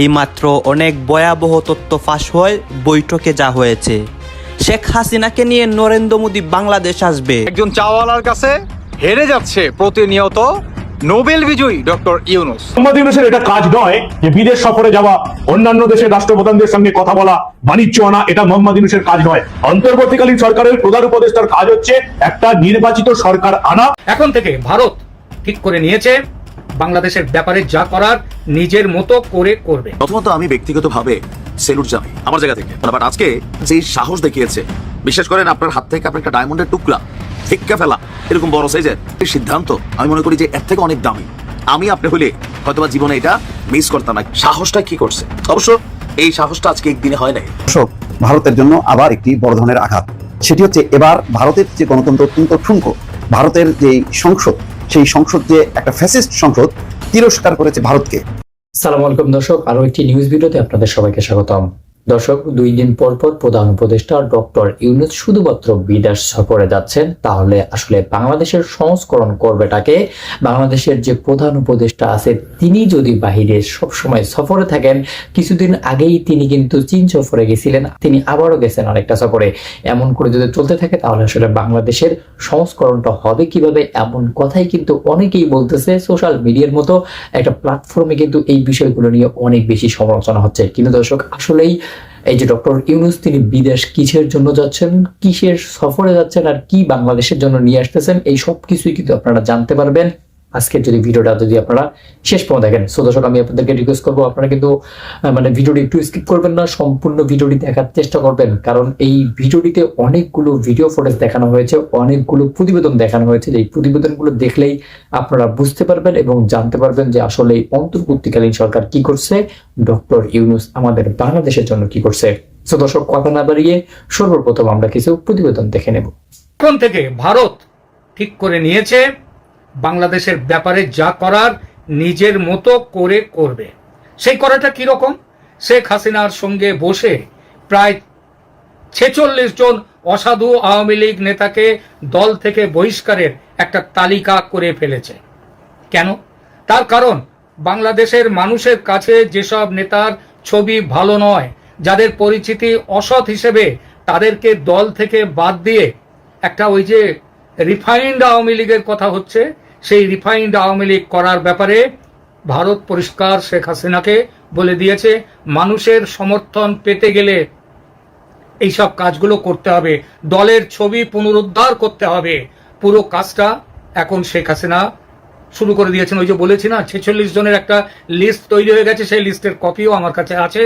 এইমাত্র অনেক ভয়াবহ তথ্য ফাঁস হয় বৈঠকে যা হয়েছে। শেখ হাসিনাকে নিয়ে নরেন্দ্র মোদী বাংলাদেশ আসবে। একজন চাওয়ালার কাছে হেরে যাচ্ছে প্রতিনিয়ত নোবেল বিজয়ী ডক্টর ইউনুস। মোহাম্মদ ইউনুসের এটা কাজ নয় যে বিদেশ সফরে যাওয়া অন্যান্য দেশের রাষ্ট্রপ্রধানদের সঙ্গে কথা বলা বাণিজ্য আনা এটা মোহাম্মদ ইউনুসের কাজ নয়। অন্তর্বর্তীকালীন সরকারের প্রধান উপদেষ্টার কাজ হচ্ছে একটা নির্বাচিত সরকার আনা। এখন থেকে ভারত ঠিক করে নিয়েছে বাংলাদেশের ব্যাপারে যা করার নিজের মতো করে করবে। প্রথমত আমি ব্যক্তিগতভাবে সেলুট জানাই আমার জায়গা থেকে। বাট আজকে যে সাহস দেখিয়েছে বিশেষ করেন আপনার হাত থেকে আপনার একটা ডায়মন্ডের টুকরা ফিক্কা ফেলা এরকম বড় সাইজের এই সিদ্ধান্ত আমি মনে করি যে এর থেকে অনেক দামি। আমি আপনি হলে হয়তোবা জীবনে এটা মিস করতাম না। সাহসটা কি করছে? অবশ্য এই সাহসটা আজকে একদিনে হয় নাই। দর্শক ভারতের জন্য আবার একটি বড় ধরনের আঘাত। সেটি হচ্ছে এবার ভারতের যে গণতন্ত্র অত্যন্ত ঠুনকো ভারতের যে সংসদ সেই সংসদ যে একটা ফ্যাসিস্ট সংসদ, তিরস্কার করেছে ভারতকে। সালাম আলাইকুম দর্শক আরও একটি নিউজ ভিডিওতে আপনাদের সবাইকে স্বাগতম। দর্শক, দুই দিন পর পর প্রধান উপদেষ্টা ডক্টর ইউনুস শুধুমাত্র বিদেশ সফরে যাচ্ছেন। তাহলে আসলে বাংলাদেশের সংস্করণ করবেটাকে, বাংলাদেশের যে প্রধান উপদেষ্টা আছে, তিনি যদি বাহিরে সবসময় সফরে থাকেন, কিছুদিন আগেই তিনি কিন্তু চীন সফরে গেছিলেন, তিনি আবারও গেছেন অনেকটা সফরে। এমন করে যদি চলতে থাকে, তাহলে আসলে বাংলাদেশের সংস্করণটা হবে কীভাবে, এমন কথাই কিন্তু অনেকেই বলতেছে। সোশ্যাল মিডিয়ার মতো একটা প্ল্যাটফর্মে কিন্তু এই বিষয়গুলো নিয়ে অনেক বেশি সমালোচনা হচ্ছে। কিন্তু দর্শক, আসলেই এই যে ডক্টর ইউনুস, তিনি বিদেশ কিসের জন্য যাচ্ছেন, কিসের সফরে যাচ্ছেন আর কি বাংলাদেশের জন্য নিয়ে আসতেছেন, এই সব কিছুই কিন্তু আপনারা জানতে পারবেন। আজকের যদি ভিডিওটা যদি আপনারা শেষ পর্যন্ত দেখেন সো দর্শক, আমি আপনাদেরকে রিকোয়েস্ট করব, আপনারা কিন্তু মানে ভিডিওটি একটু স্কিপ করবেন না, সম্পূর্ণ ভিডিওটি দেখার চেষ্টা করবেন। কারণ এই ভিডিওটিতে অনেকগুলো ভিডিও ফুটেজ দেখানো হয়েছে, অনেকগুলো প্রতিবেদন দেখানো হয়েছে। এই প্রতিবেদনগুলো দেখলেই আপনারা বুঝতে পারবেন এবং জানতে পারবেন যে আসলে এই অন্তর্বর্তীকালীন সরকার কি করছে, ডক্টর ইউনুস আমাদের বাংলাদেশের জন্য কি করছে। সো দর্শক, কথা না বাড়িয়ে সর্বপ্রথম আমরা কিছু প্রতিবেদন দেখে নেব। কোন থেকে? ভারত ঠিক করে নিয়েছে। বাংলাদেশের ব্যাপারে যা করার নিজের মতো করে করবে। সেই করাটা কীরকম শেখ হাসিনার সঙ্গে বসে প্রায় ছেচল্লিশ জন অসাধু আওয়ামী লীগ নেতাকে দল থেকে বহিষ্কারের একটা তালিকা করে ফেলেছে। কেন? তার কারণ, বাংলাদেশের মানুষের কাছে যেসব নেতার ছবি ভালো নয়, যাদের পরিচিতি অসৎ হিসেবে তাদেরকে দল থেকে বাদ দিয়ে একটা ওই যে রিফাইন্ড আওয়ামী লীগের কথা হচ্ছে সেই রিফাইন্ড আওয়ামী লীগ করার ব্যাপারে ভারত পরিষ্কার শেখ হাসিনাকে বলে দিয়েছে, মানুষের সমর্থন পেতে গেলে এইসব কাজগুলো করতে হবে। দলের ছবি পুনরুদ্ধার করতে হবে। পুরো কাজটা এখন শেখ হাসিনা শুরু করে দিয়েছেন। ওই যে বলেছি না, ছেচল্লিশ জনের একটা লিস্ট তৈরি হয়ে গেছে, সেই লিস্টের কপিও আমার কাছে আছে।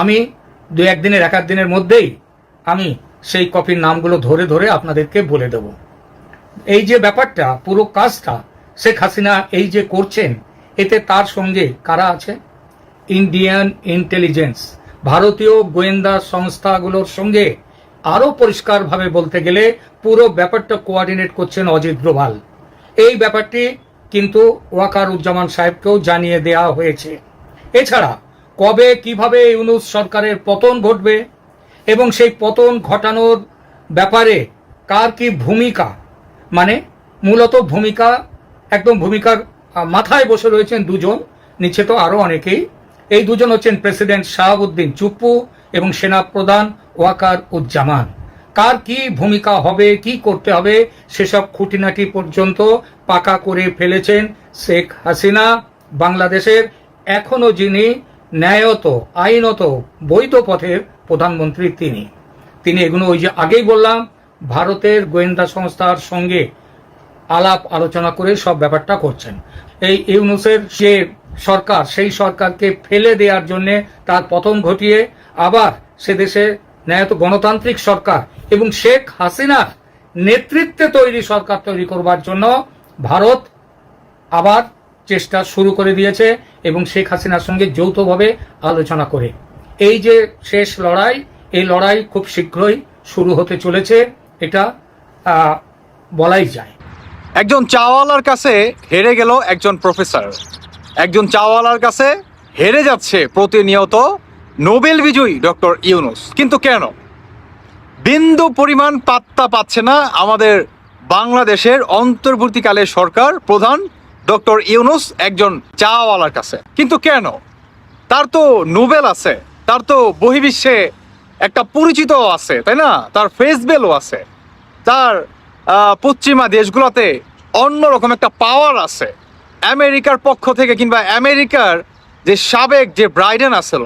আমি দু একদিনের এক দিনের মধ্যেই আমি সেই কপির নামগুলো ধরে ধরে আপনাদেরকে বলে দেব। এই যে ব্যাপারটা, পুরো কাজটা শেখ হাসিনা এই যে করছেন, এতে তার সঙ্গে কারা আছে? ইন্ডিয়ান ইন্টেলিজেন্স ভারতীয় গোয়েন্দা সংস্থাগুলোর সঙ্গে আরও পরিষ্কারভাবে বলতে গেলে পুরো ব্যাপারটা কোঅর্ডিনেট করছেন অজিত গ্রোভাল এই ব্যাপারটি কিন্তু ওয়াকার উজ্জামান সাহেবকেও জানিয়ে দেওয়া হয়েছে। এছাড়া, কবে কীভাবে ইউনুস সরকারের পতন ঘটবে এবং সেই পতন ঘটানোর ব্যাপারে কার কি ভূমিকা? মানে মূলত ভূমিকা, একদম ভূমিকার মাথায় বসে রয়েছেন দুজন। নিচে তো আরও অনেকেই। এই দুজন হচ্ছেন প্রেসিডেন্ট শাহাবুদ্দিন চুপ্পু এবং সেনা প্রধান ওয়াকার উজ্জামান। কার কি ভূমিকা হবে, কি করতে হবে, সেসব খুঁটিনাটি পর্যন্ত পাকা করে ফেলেছেন শেখ হাসিনা। বাংলাদেশের এখনও যিনি ন্যায়ত, আইনত, বৈধ পথের প্রধানমন্ত্রী তিনি। তিনি এগুলো ওই যে আগেই বললাম ভারতের গোয়েন্দা সংস্থার সঙ্গে আলাপ আলোচনা করে সব ব্যাপারটা করছেন। এই ইউনুসের যে সরকার, সেই সরকারকে ফেলে দেওয়ার জন্য তার পতন ঘটিয়ে আবার সে দেশে ন্যায়ত গণতান্ত্রিক সরকার এবং শেখ হাসিনার নেতৃত্বে তৈরি সরকার তৈরি করবার জন্য ভারত আবার চেষ্টা শুরু করে দিয়েছে এবং শেখ হাসিনার সঙ্গে যৌথভাবে আলোচনা করে। এই যে শেষ লড়াই, এই লড়াই খুব শীঘ্রই শুরু হতে চলেছে। এটা বলাই যায়। একজন চাওয়ালার কাছে হেরে গেল একজন প্রফেসর। একজন চাওয়ালার কাছে হেরে যাচ্ছে প্রতিনিয়ত নোবেল বিজয়ী ডক্টর ইউনুস। কিন্তু কেন? বিন্দু পরিমাণ পাত্তা পাচ্ছে না আমাদের বাংলাদেশের অন্তর্বর্তীকালে সরকার প্রধান ডক্টর ইউনুস একজন চাওয়ালার কাছে। কিন্তু কেন? তার তো নোবেল আছে, তার তো বহির্বিশ্বে একটা পরিচিত আছে, তাই না? তার ফেস ভ্যালু আছে। তার পশ্চিমা দেশগুলোতে অন্যরকম একটা পাওয়ার আছে। আমেরিকার পক্ষ থেকে কিংবা আমেরিকার যে সাবেক যে ব্রাইডেন আছিল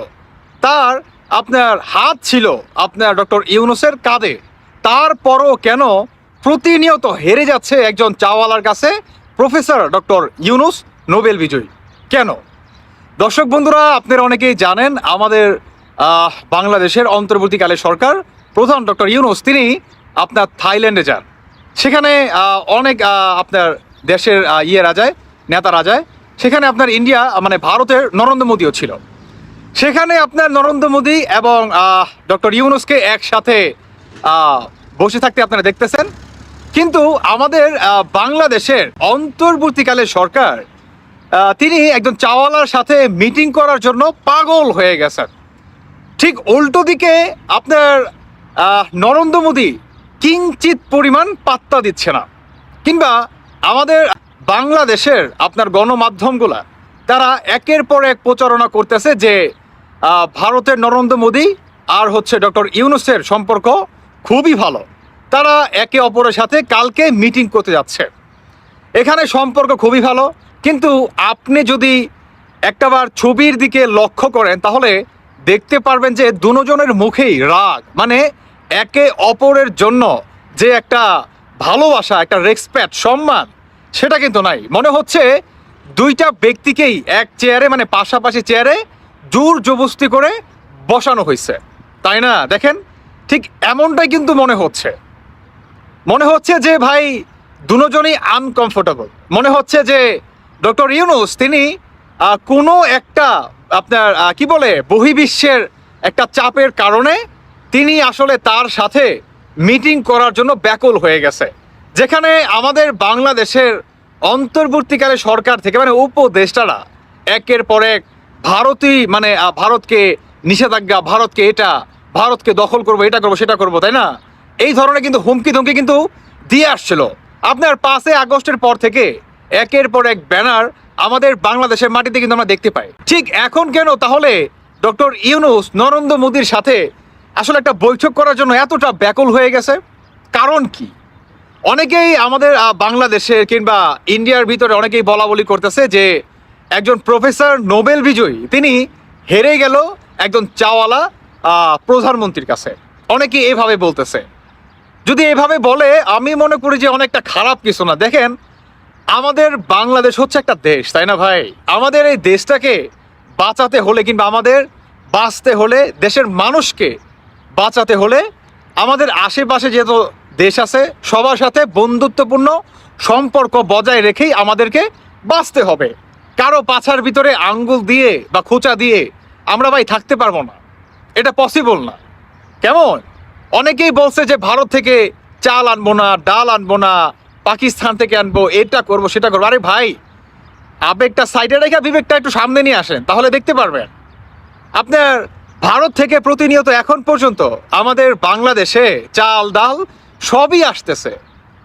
তার আপনার হাত ছিল আপনার ডক্টর ইউনুসের কাঁধে। তারপরও কেন প্রতিনিয়ত হেরে যাচ্ছে একজন চাওয়ালার কাছে প্রফেসর ডক্টর ইউনুস নোবেল বিজয়ী? কেন? দর্শক বন্ধুরা, আপনারা অনেকেই জানেন, আমাদের বাংলাদেশের অন্তর্বর্তীকালে সরকার প্রধান ডক্টর ইউনুস, তিনি আপনার থাইল্যান্ডে যান। সেখানে অনেক আপনার দেশের ইয়ে রাজায়, নেতা রাজায়, সেখানে আপনার ইন্ডিয়া মানে ভারতের নরেন্দ্র মোদীও ছিল। সেখানে আপনার নরেন্দ্র মোদী এবং ডক্টর ইউনুসকে একসাথে বসে থাকতে আপনারা দেখতেছেন। কিন্তু আমাদের বাংলাদেশের অন্তর্বর্তীকালে সরকার তিনি একজন চাওয়ালার সাথে মিটিং করার জন্য পাগল হয়ে গেছেন। ঠিক উল্টো দিকে আপনার নরেন্দ্র মোদী কিঞ্চিত পরিমাণ পাত্তা দিচ্ছে না। কিংবা আমাদের বাংলাদেশের আপনার গণমাধ্যমগুলা, তারা একের পর এক প্রচারণা করতেছে যে ভারতের নরেন্দ্র মোদী আর হচ্ছে ডক্টর ইউনুসের সম্পর্ক খুবই ভালো। তারা একে অপরের সাথে কালকে মিটিং করতে যাচ্ছে। এখানে সম্পর্ক খুবই ভালো, কিন্তু আপনি যদি একটাবার ছবির দিকে লক্ষ্য করেন, তাহলে দেখতে পারবেন যে দুজনের মুখেই রাগ। মানে একে অপরের জন্য যে একটা ভালোবাসা, একটা রেসপেক্ট সম্মান, সেটা কিন্তু নাই। মনে হচ্ছে দুইটা ব্যক্তিকেই এক চেয়ারে মানে পাশাপাশি চেয়ারে জোর জবস্তি করে বসানো হয়েছে। তাই না? দেখেন, ঠিক এমনটাই কিন্তু মনে হচ্ছে। মনে হচ্ছে যে ভাই, দুজনই আনকমফোর্টেবল মনে হচ্ছে যে ডক্টর ইউনুস, তিনি কোনো একটা আপনার কি বলে, বহির্বিশ্বের একটা চাপের কারণে তিনি আসলে তার সাথে মিটিং করার জন্য ব্যাকুল হয়ে গেছে। যেখানে আমাদের বাংলাদেশের অন্তর্বর্তীকালে সরকার থেকে মানে উপদেষ্টারা একের পর এক ভারতই মানে ভারতকে নিষেধাজ্ঞা, ভারতকে এটা, ভারতকে দখল করব, এটা করব, সেটা করব, তাই না? এই ধরনের কিন্তু হুমকি ধমকি কিন্তু দিয়ে আসছিল। আপনার পাঁচই আগস্টের পর থেকে একের পর এক ব্যানার আমাদের বাংলাদেশের মাটিতে কিন্তু আমরা দেখতে পাই। ঠিক এখন কেন? তাহলে ডক্টর ইউনুস নরেন্দ্র মোদীর সাথে আসলে একটা বৈঠক করার জন্য এতটা ব্যাকুল হয়ে গেছে। কারণ কি? অনেকেই আমাদের বাংলাদেশের কিংবা ইন্ডিয়ার ভিতরে অনেকেই বলা বলি করতেছে যে একজন প্রফেসর নোবেল বিজয়ী, তিনি হেরে গেল একজন চাওয়ালা প্রধানমন্ত্রীর কাছে। অনেকেই এভাবে বলতেছে। যদি এভাবে বলে, আমি মনে করি যে অনেকটা খারাপ কিছু না। দেখেন আমাদের বাংলাদেশ হচ্ছে একটা দেশ, তাই না ভাই? আমাদের এই দেশটাকে বাঁচাতে হলে কিংবা আমাদের বাঁচতে হলে দেশের মানুষকে বাঁচাতে হলে আমাদের আশেপাশে যেহেতু দেশ আছে, সবার সাথে বন্ধুত্বপূর্ণ সম্পর্ক বজায় রেখেই আমাদেরকে বাঁচতে হবে। কারও পাছার ভিতরে আঙ্গুল দিয়ে বা খোঁচা দিয়ে আমরা ভাই থাকতে পারব না। এটা পসিবল না। কেমন? অনেকেই বলছে যে ভারত থেকে চাল আনব না, ডাল আনব না পাকিস্তান থেকে আনব, এটা করব, সেটা করব। আরে ভাই, আবেগটা সাইডে রেখে বিবেকটা একটু সামনে নিয়ে আসেন, তাহলে দেখতে পারবেন। আপনার ভারত থেকে প্রতিনিয়ত এখন পর্যন্ত আমাদের বাংলাদেশে চাল, ডাল সবই আসতেছে।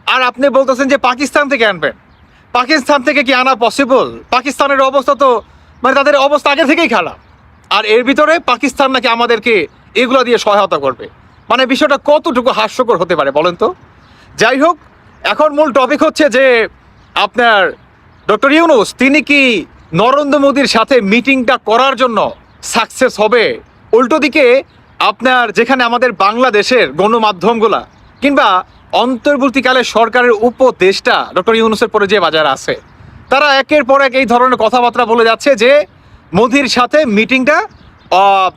আর আপনি বলতেছেন যে পাকিস্তান থেকে আনবেন। পাকিস্তান থেকে কি আনা পসিবল পাকিস্তানের অবস্থা তো মানে তাদের অবস্থা আগে থেকেই খারাপ। আর এর ভিতরে পাকিস্তান নাকি আমাদেরকে এগুলো দিয়ে সহায়তা করবে। মানে বিষয়টা কতটুকু হাস্যকর হতে পারে বলেন তো? যাই হোক এখন মূল টপিক হচ্ছে যে আপনার ডক্টর ইউনুস, তিনি কি নরেন্দ্র মোদীর সাথে মিটিংটা করার জন্য সাকসেস হবে? উল্টো দিকে আপনার যেখানে আমাদের বাংলাদেশের গণমাধ্যমগুলা কিংবা অন্তর্বর্তীকালে সরকারের উপদেষ্টা ডক্টর ইউনুসের পরে যে বাজার আছে, তারা একের পর এক এই ধরনের কথাবার্তা বলে যাচ্ছে যে মোদির সাথে মিটিংটা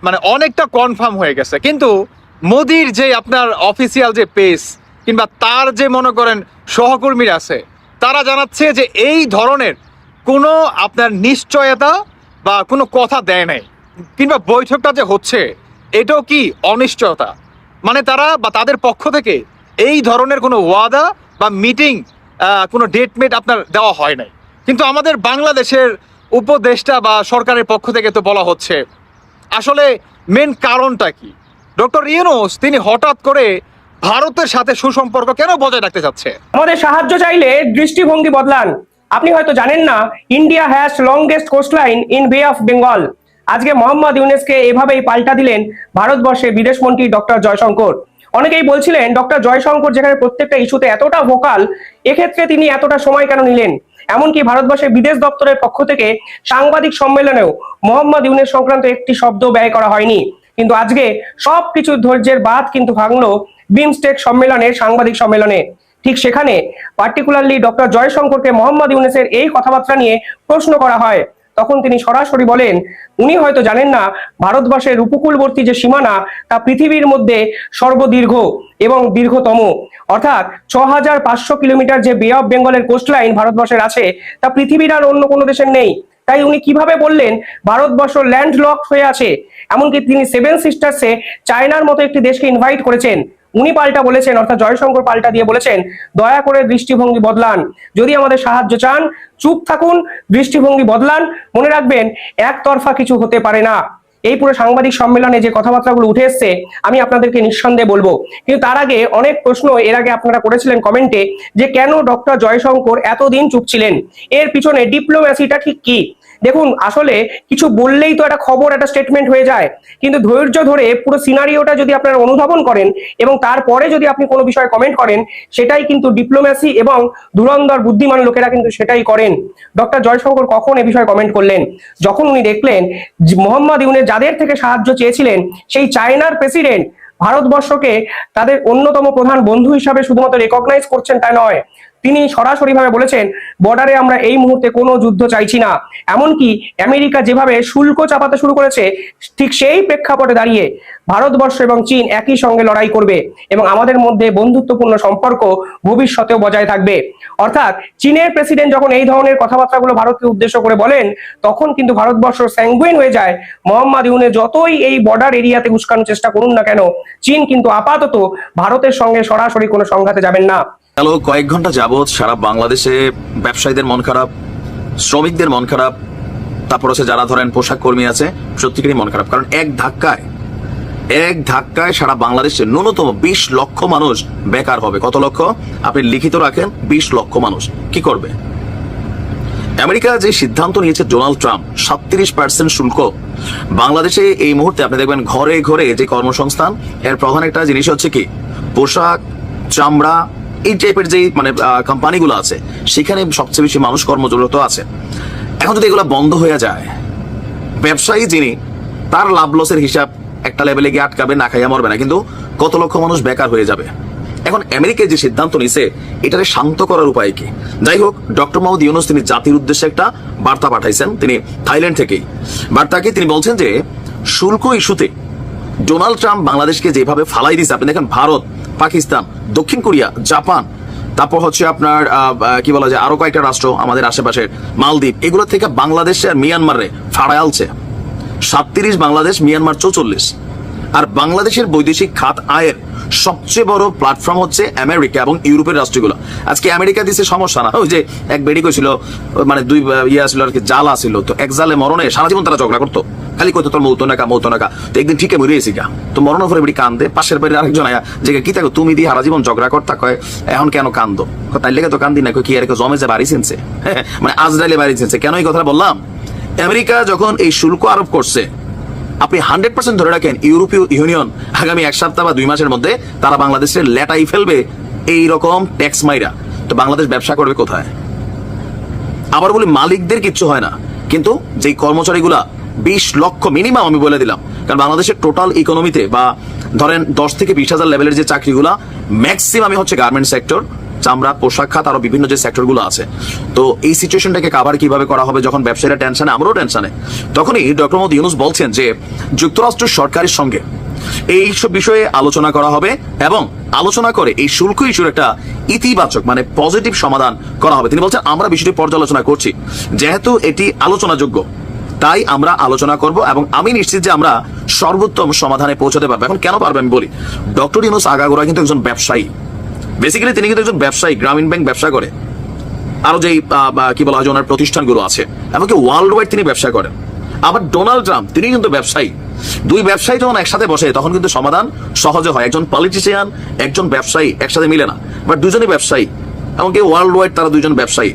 মানে অনেকটা কনফার্ম হয়ে গেছে। কিন্তু মোদির যে আপনার অফিসিয়াল যে পেজ কিংবা তার যে মনে করেন সহকর্মীরা আছে, তারা জানাচ্ছে যে এই ধরনের কোনো আপনার নিশ্চয়তা বা কোনো কথা দেয় নাই, কিংবা বৈঠকটা যে হচ্ছে, এটাও কি অনিশ্চয়তা? মানে তারা বা তাদের পক্ষ থেকে এই ধরনের কোনো ওয়াদা বা মিটিং কোনো ডেট মেট আপনার দেওয়া হয় নাই। কিন্তু আমাদের বাংলাদেশের উপদেষ্টা বা সরকারের পক্ষ থেকে তো বলা হচ্ছে। আসলে মেন কারণটা কি? ডক্টর ইউনুস, তিনি হঠাৎ করে ভারতের সাথে সুসম্পর্ক কেন বজায় রাখতে চাচ্ছে? আমাদের সাহায্য চাইলে দৃষ্টিভঙ্গি বদলান। আপনি হয়তো জানেন না, India has longest coastline in Bay of Bengal. আজকে মোহাম্মদ ইউনেসকে এভাবেই পাল্টা দিলেন ভারতবর্ষের বিদেশমন্ত্রী ডক্টর জয়শঙ্কর। অনেকেই বলছিলেন, ডক্টর জয়শঙ্কর যেখানে প্রত্যেকটা ইস্যুতে এতটা ভোকাল, এক্ষেত্রে তিনি এতটা সময় কেন নিলেন? এমনকি ভারতবর্ষের বিদেশ দপ্তরের পক্ষ থেকে সাংবাদিক সম্মেলনেও মোহাম্মদ ইউনেস সংক্রান্ত একটি শব্দ ব্যয় করা হয়নি। কিন্তু আজকে সবকিছু ধৈর্যের বাদ কিন্তু ভাঙলো বিমস্টেক সম্মেলনের সাংবাদিক সম্মেলনে। ঠিক সেখানে পার্টিকুলারলি ডক্টর জয়শঙ্করকে মোহাম্মদ ইউনেসের এই কথাবার্তা নিয়ে প্রশ্ন করা হয়। তখন তিনি সরাসরি বলেন, উনি হয়তো জানেন না, ভারতবর্ষের উপকূলবর্তী যে সীমানা, তা পৃথিবীর মধ্যে সর্বদীর্ঘ এবং দীর্ঘতম। অর্থাৎ ছ হাজার পাঁচশো কিলোমিটার যে বে অফ বেঙ্গলের কোস্টলাইন ভারতবর্ষের আছে, তা পৃথিবীর আর অন্য কোনো দেশের নেই। তাই উনি কীভাবে বললেন, ভারতবর্ষ ল্যান্ড লক হয়ে আছে? এমনকি তিনি সেভেন সিস্টার্সে চায়নার মতো একটি দেশকে ইনভাইট করেছেন। উনি পাল্টা বলেছেন, অর্থাৎ জয়শঙ্কর পাল্টা দিয়ে বলেছেন, দয়া করে দৃষ্টিভঙ্গি বদলান। যদি আমাদের সাহায্য চান, চুপ থাকুন, দৃষ্টিভঙ্গি বদলান। মনে রাখবেন, একতরফা কিছু হতে পারে না। এই পুরো সাংবাদিক সম্মেলনে যে কথাবার্তাগুলো উঠে এসছে, আমি আপনাদেরকে নিঃসন্দেহে বলব। কিন্তু তার আগে অনেক প্রশ্ন এর আগে আপনারা করেছিলেন কমেন্টে, যে কেন ডক্টর জয়শঙ্কর এতদিন চুপ ছিলেন? এর পিছনে ডিপ্লোম্যাসিটা ঠিক কি? দেখুন, আসলে কিছু বললেই তো একটা খবর, একটা স্টেটমেন্ট হয়ে যায়। কিন্তু ধৈর্য ধরে পুরো সিনারিওটা যদি আপনারা অনুধাবন করেন এবং তারপরে যদি আপনি কোনো বিষয়ে কমেন্ট করেন, সেটাই কিন্তু ডিপ্লোম্যাসি এবং ধুরন্ধর বুদ্ধিমান লোকেরা কিন্তু সেটাই করেন। ডক্টর জয়শঙ্কর কখন এ বিষয়ে কমেন্ট করলেন? যখন উনি দেখলেন মোহাম্মদ ইউনে যাদের থেকে সাহায্য চেয়েছিলেন, সেই চায়নার প্রেসিডেন্ট ভারতবর্ষকে তাদের অন্যতম প্রধান বন্ধু হিসাবে শুধুমাত্র রেকগনাইজ করছেন তা নয়। তিনি সরাসরি ভাবে বলেছেন বর্ডারে আমরা এই মুহূর্তে কোনো যুদ্ধ চাইছি না। এমনকি আমেরিকা যেভাবে শুল্ক চাপাতে শুরু করেছে, ঠিক সেই প্রেক্ষাপটে দাঁড়িয়ে ভারতবর্ষ এবং চীন একই সঙ্গে লড়াই করবে এবং আমাদের মধ্যে বন্ধুত্বপূর্ণ সম্পর্ক ভবিষ্যতেও বজায় থাকবে। অর্থাৎ চীনের প্রেসিডেন্ট যখন এই ধরনের কথাবার্তাগুলো ভারতকে উদ্দেশ্য করে বলেন, তখন কিন্তু ভারতবর্ষ স্যাঙ্গুইন হয়ে যায়। মোহাম্মদ ইউনে যতই এই বর্ডার এরিয়াতে উস্কানোর চেষ্টা করুন না কেন, চীন কিন্তু আপাতত ভারতের সঙ্গে সরাসরি কোনো সংঘাতে যাবেন না। গেল কয়েক ঘণ্টা যাবৎ সারা বাংলাদেশে ব্যবসায়ীদের মন খারাপ, শ্রমিকদের মন খারাপ, তারপর হচ্ছে যারা ধরেন পোশাক কর্মী আছে প্রত্যেকেরই মন খারাপ। কারণ এক ধাক্কায় এক ধাক্কায় সারা বাংলাদেশে ন্যূনতম বিশ লক্ষ মানুষ বেকার হবে। কত লক্ষ? আপনি লিখিত রাখেন, বিশ লক্ষ মানুষ। কি করবে? আমেরিকা যে সিদ্ধান্ত নিয়েছে ডোনাল্ড ট্রাম্প, সাতত্রিশ পার্সেন্ট শুল্ক। বাংলাদেশে এই মুহূর্তে আপনি দেখবেন ঘরে ঘরে যে কর্মসংস্থান, এর প্রধান একটা জিনিস হচ্ছে কি? পোশাক, চামড়া এই টাইপের যে মানে কোম্পানিগুলো আছে, সেখানে সবচেয়ে বেশি মানুষ কর্মজরত আছে। এখন যদি এগুলো বন্ধ হয়ে যায়, ব্যবসায়ী যিনি, তার লাভ লসের হিসাব একটা লেভেলে গিয়ে আটকাবে, না খাইয়া মরবে না। কিন্তু কত লক্ষ মানুষ বেকার হয়ে যাবে? এখন আমেরিকায় যে সিদ্ধান্ত নিছে, এটারে শান্ত করার উপায় কি? যাই হোক, ডক্টর মাহমুদ ইউনুস তিনি জাতির উদ্দেশ্যে একটা বার্তা পাঠাইছেন, তিনি থাইল্যান্ড থেকেই। বার্তাকে তিনি বলছেন যে, শুল্ক ইস্যুতে ডোনাল্ড ট্রাম্প বাংলাদেশকে যেভাবে ফালাই দিছে, আপনি দেখেন ভারত পাকিস্তান, দক্ষিণ কোরিয়া, জাপান, তারপর হচ্ছে আপনার কি বলা যায়, আরও কয়েকটা রাষ্ট্র আমাদের আশেপাশের, মালদ্বীপ, এগুলো থেকে বাংলাদেশে আর মিয়ানমারে ফাড়ায় আলছে। সাতত্রিশ বাংলাদেশ, মিয়ানমার চৌচল্লিশ। আর বাংলাদেশের বৈদেশিক খাত আয়ের সবচেয়ে বড় প্ল্যাটফর্ম হচ্ছে আমেরিকা এবং ইউরোপের রাষ্ট্রগুলো। আজকে আমেরিকা দিছে সমস্যা না, ওই যে এক বেড়ি কইছিল মানে দুই ইয়ে আসলো আর কি, জাল আসিল তো এক জালে মরণে সারা জীবন তারা ঝগড়া করতো। খালি কইতো, তোর মৌত নাকা মৌত নাকা। তো একদিন ঠিকই মরিয়েছি গা। তো মরণের পরে বেড়ি কান্দে। পাশের বাড়ির আরেকজন আয়া যে কি থাকো, তুমি দিয়ে সারা জীবন ঝগড়া করতা? কয়, এখন কেন কান্দো? তাই লেগে তো কান্দি না। কি আর জমে যে বাড়ি চিনছে মানে আজরাইলে বাড়ি চিনছে কেন এই কথাটা বললাম? আমেরিকা যখন এই শুল্ক আরোপ করছে, আপনি হান্ড্রেড পার্সেন্ট ধরে রাখেন, ইউরোপীয় ইউনিয়ন আগামী এক সপ্তাহ বা দুই মাসের মধ্যে তারা বাংলাদেশের লেটাই ফেলবে এই রকম ট্যাক্স মাইরা। তো বাংলাদেশ ব্যবসা করবে কোথায়? আবার বলি মালিকদের কিচ্ছু হয় না। কিন্তু যেই কর্মচারীগুলা বিশ লক্ষ মিনিমাম আমি বলে দিলাম। কারণ বাংলাদেশের টোটাল ইকোনমিতে বা ধরেন দশ থেকে বিশ হাজার লেভেলের যে চাকরিগুলা ম্যাক্সিমামই হচ্ছে গার্মেন্ট সেক্টর চামড়া, পোশাক খাত, আরও বিভিন্ন যে সেক্টরগুলো আছে। তো এই সিচুয়েশনটাকে কাভার কীভাবে করা হবে যখন ব্যবসায়ীরা টেনশনে আমরাও টেনশনে তখনই ডক্টর মোহাম্মদ ইউনুস বলছেন যে, যুক্তরাষ্ট্র সরকারের সঙ্গে এই সব বিষয়ে আলোচনা করা হবে এবং আলোচনা করে এই শুল্ক ইস্যুর একটা ইতিবাচক মানে পজিটিভ সমাধান করা হবে। তিনি বলছেন, আমরা বিষয়টি পর্যালোচনা করছি। যেহেতু এটি আলোচনাযোগ্য তাই আমরা আলোচনা করব এবং আমি নিশ্চিত যে আমরা সর্বোত্তম সমাধানে পৌঁছাতে পারব। এখন কেন পারব আমি বলি? ডক্টর ইউনুস আগাগোড়া কিন্তু একজন ব্যবসায়ী। বেসিক্যালি তিনি কিন্তু একজন ব্যবসায়ী, গ্রামীণ ব্যাংক ব্যবসা করে। আরও যেই কি বলা হয় ওনার প্রতিষ্ঠানগুলো আছে। এমনকি ওয়ার্ল্ড ওয়াইড তিনি ব্যবসা করেন। আবার ডোনাল্ড ট্রাম্প, তিনি কিন্তু ব্যবসায়ী। দুই ব্যবসায়ী যখন একসাথে বসে, তখন কিন্তু সমাধান সহজে হয়। একজন পলিটিশিয়ান একজন ব্যবসায়ী একসাথে মিলে না। বাট দুজনই ব্যবসায়ী। এমনকি ওয়ার্ল্ড ওয়াইড তারা দুজন ব্যবসায়ী।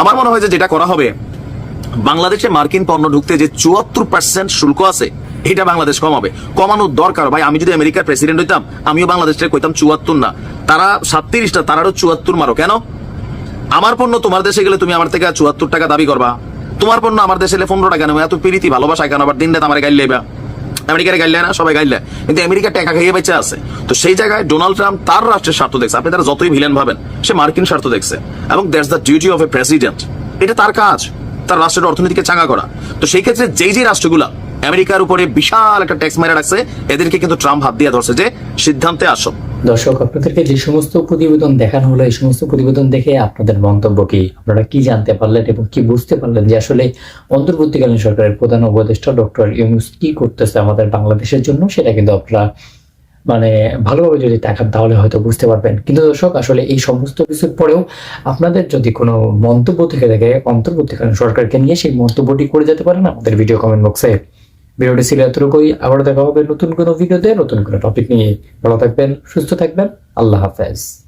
আমার মনে হয় যে যেটা করা হবে বাংলাদেশে মার্কিন পণ্য ঢুকতে যে চুয়াত্তর পার্সেন্ট শুল্ক আছে, এটা বাংলাদেশ কমাবে। কমানোর দরকার ভাই, আমি যদি আমেরিকার প্রেসিডেন্ট হইতাম, আমিও বাংলাদেশে কইতাম চুয়াত্তর না। তারা সাতত্রিশটা, তারারও চুয়াত্তর মারো। কেন? আমার পণ্য তোমার দেশে গেলে তুমি আমার থেকে চুয়াত্তর টাকা দাবি করবা। তোমার পণ্য আমার দেশে এলে পনেরো টাকা নেবে এত প্রীতি, ভালোবাসা কেন? আবার দিন রাত আমার গাইল লেবা আমেরিকার গাইলে না? সবাই গাইলে কিন্তু আমেরিকা টাকা খাইয়ে বেঁচে আছে। তো সেই জায়গায় ডোনাল্ড ট্রাম্প তার রাষ্ট্রের স্বার্থ দেখছে। আপনি তারা যতই ভিলেন ভাবেন, সে মার্কিন স্বার্থ দেখছে। এবং that's the duty of a president এটা তার কাজ। তার রাষ্ট্রের অর্থনীতিকে চাঙ্গা করা। তো সেই ক্ষেত্রে যেই যে রাষ্ট্রগুলা আমেরিকার উপরে বিশাল একটা ট্যাক্স মেরে রাখছে, এদেরকে কিন্তু ট্রাম্প হাত দিয়ে ধরছে যে, সিদ্ধান্তে আসো। দর্শক, আপনাদেরকে যে সমস্ত প্রতিবেদন দেখানো হলো, এই সমস্ত প্রতিবেদন দেখে আপনাদের মন্তব্য কি? আপনারা কি জানতে পারলেন এবং কি বুঝতে পারলেন যে আসলে অন্তর্বর্তীকালীন সরকারের প্রধান উপদেষ্টা ডক্টর ইউনুস কি করতেছে আমাদের বাংলাদেশের জন্য? সেটা কিন্তু আপনারা মানে ভালোভাবে যদি দেখান, তাহলে হয়তো বুঝতে পারবেন। কিন্তু দর্শক, আসলে এই সমস্ত কিছুর পরেও আপনাদের যদি কোনো মন্তব্য থেকে থাকে, অন্তর্বর্তীকালীন সরকারকে নিয়ে সেই মন্তব্যটি করে যেতে পারেন আমাদের ভিডিও কমেন্ট বক্সে ভিডিওটি ছিল এতটুকুই। আবার দেখা হবে নতুন কোনো ভিডিওতে নতুন কোনো টপিক নিয়ে। ভালো থাকবেন, সুস্থ থাকবেন। আল্লাহ হাফেজ।